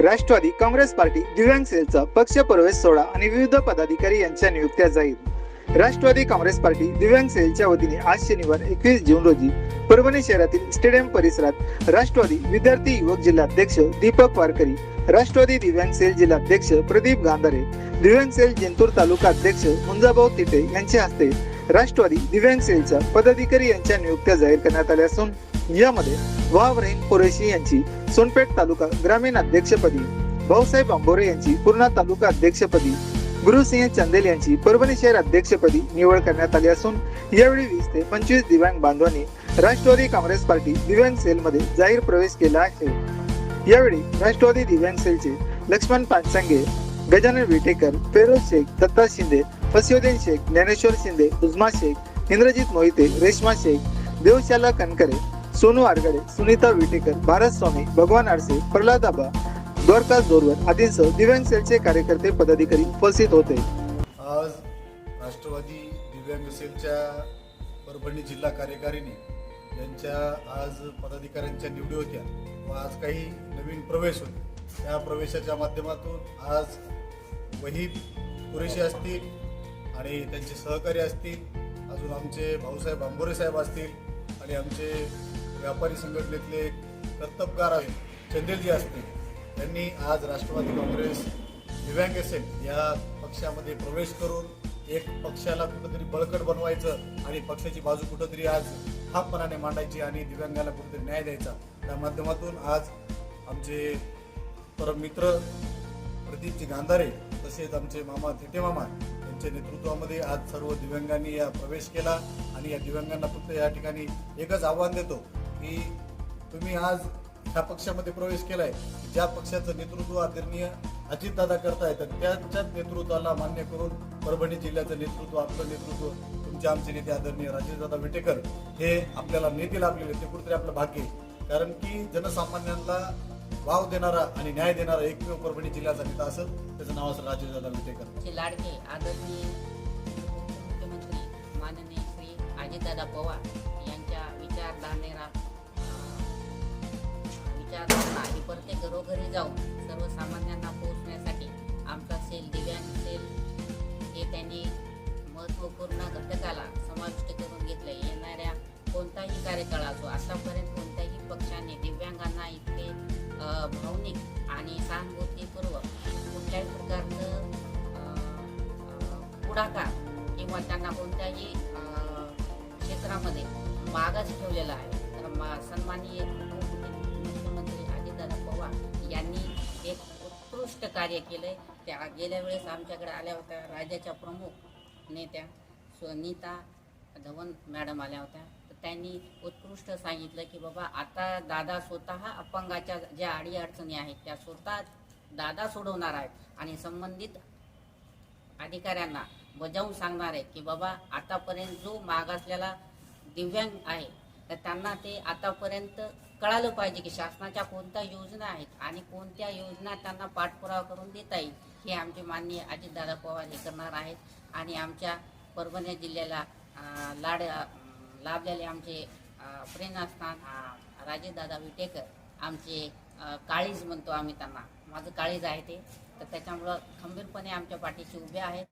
Rashtrawadi Congress party दिव्यांग सेलचा पक्ष प्रवेश सोहळा आणि विविध पदाधिकारी यांच्या नियुक्त्या जाहीर. राष्ट्रवादी काँग्रेस पार्टी दिव्यांग सेलच्या वतीने आज शनिवार एकवीस जून रोजी परभणी शहरातील स्टेडियम परिसरात राष्ट्रवादी विद्यार्थी युवक जिल्हाध्यक्ष दीपक वारकरी राष्ट्रवादी दिव्यांग सेल जिल्हाध्यक्ष प्रदीप गांधारे दिव्यांग सेल जिंतूर तालुका अध्यक्ष मुंजाभाऊ तिटे यांच्या हस्ते राष्ट्रवादी दिव्यांग सेलच्या पदाधिकारी यांच्या नियुक्त्या जाहीर करण्यात आल्या असून यामध्ये वावरेन कुरेशी यांची सोनपेठ तालुका ग्रामीण अध्यक्षपदी. भाऊसाहेब आंबोरे यांची पूर्णा तालुका अध्यक्षपदी. गुरुसिंह चंदेल यांची परभणी शहर अध्यक्षपदी निवड करण्यात आली असून यावेळी वीस ते पंचवीस दिव्यांग बांधवांनी राष्ट्रवादी काँग्रेस पार्टी दिव्यांग सेलमध्ये जाहीर प्रवेश केला आहे. यावेळी राष्ट्रवादी दिव्यांग सेलचे लक्ष्मण पानसंगे गजानन विटेकर फेरोज शेख दत्ता शिंदे फसियोद्दीन शेख ज्ञानेश्वर शिंदे उजमा शेख इंद्रजित मोहिते रेश्मा शेख देवशाला कनकरे सोनू आरगडे सुनीता विटेकर भारत स्वामी भगवान आडसे प्रल्हाद आबा द्वारकास जोरवर आदींसह दिव्यांग सेलचे कार्यकर्ते पदाधिकारी उपस्थित होते. आज राष्ट्रवादी दिव्यांग सेलच्या परभणी जिल्हा कार्यकारिणी यांच्या आज पदाधिकाऱ्यांच्या निवडी होत्या व आज काही नवीन प्रवेश होते. त्या प्रवेशाच्या माध्यमातून आज वही पुरेशी असतील आणि त्यांचे सहकारी असतील अजून आमचे भाऊसाहेब आंबोरे साहेब असतील आणि आमचे व्यापारी संघटनेतले कर्तबगार आहेत चंदेलजी असतील त्यांनी आज राष्ट्रवादी काँग्रेस दिव्यांग असेल या पक्षामध्ये प्रवेश करून एक पक्षाला कुठंतरी बळकट बनवायचं आणि पक्षाची बाजू कुठंतरी आज ठामपणाने मांडायची आणि दिव्यांगाला कुठंतरी न्याय द्यायचा. त्या माध्यमातून आज आमचे परमित्र प्रदीपजी गांधारे तसेच आमचे मामा थिटे मामा यांच्या नेतृत्वामध्ये आज सर्व दिव्यांगांनी या प्रवेश केला आणि या दिव्यांगांना फक्त या ठिकाणी एकच आव्हान देतो की तुम्ही आज ह्या पक्षामध्ये प्रवेश केलाय. ज्या पक्षाचं नेतृत्व आदरणीय अजितदादा करतायत तर त्याच्याच नेतृत्वाला मान्य करून परभणी जिल्ह्याचं नेतृत्व आपलं नेतृत्व तुमचे आमचे नेते आदरणीय राजेशदादा विटेकर हे आपल्याला नेते लाभलेले ते कुठेतरी आपलं भाग्य कारण की जनसामान्यांना वाव देणारा आणि न्याय देणारा एकमेव परभणी जिल्ह्याचा नेता असेल त्याचं नाव असं राजेशदादा विटेकर. लाडके आदरणीय मुख्यमंत्री माननीय श्री अजितदादा पवार यांच्या विचारधारणेला विचारधारणा आणि प्रत्येक घरोघरी जाऊन सर्वसामान्यांना पोहोचण्यासाठी आमचा सेल दिव्यांग सेल हे त्यांनी महत्त्वपूर्ण घटकाला समाविष्ट करून घेतले येणाऱ्या कोणताही कार्यकाळ असो आतापर्यंत कोणत्याही पक्षाने दिव्यांगांना इतके भावनिक आणि सहानुभूतीपूर्वक कुठल्याही प्रकारचं पुढाकार किंवा त्यांना कोणत्याही क्षेत्रामध्ये मागास ठेवलेला आहे. तर मा सन्माननीय उत्कृष्ट कार्य केलंय. त्या गेल्या वेळेस आमच्याकडे आल्या होत्या राज्याच्या प्रमुख नेत्या सुनीता धवन मॅडम आल्या होत्या. तर त्यांनी उत्कृष्ट सांगितलं की बाबा आता दादा स्वतः अपंगाच्या ज्या अडीअडचणी आहेत त्या स्वतः दादा सोडवणार आहेत आणि संबंधित अधिकाऱ्यांना बजावून सांगणार आहे की बाबा आतापर्यंत जो मागासलेला दिव्यांग आहे तर त्यांना ते आतापर्यंत कळालं पाहिजे की शासनाच्या कोणत्या योजना आहेत आणि कोणत्या योजना त्यांना पाठपुरावा करून देता येईल हे आमचे माननीय अजितदादा पवार हे करणार आहेत. आणि आमच्या परभणी जिल्ह्याला लाड लाभलेले आमचे प्रेरणास्थान राजेदादा विटेकर आमचे काळीज म्हणतो आम्ही त्यांना. माझं काळीज आहे ते. तर त्याच्यामुळं खंबीरपणे आमच्या पाठीशी उभे आहेत.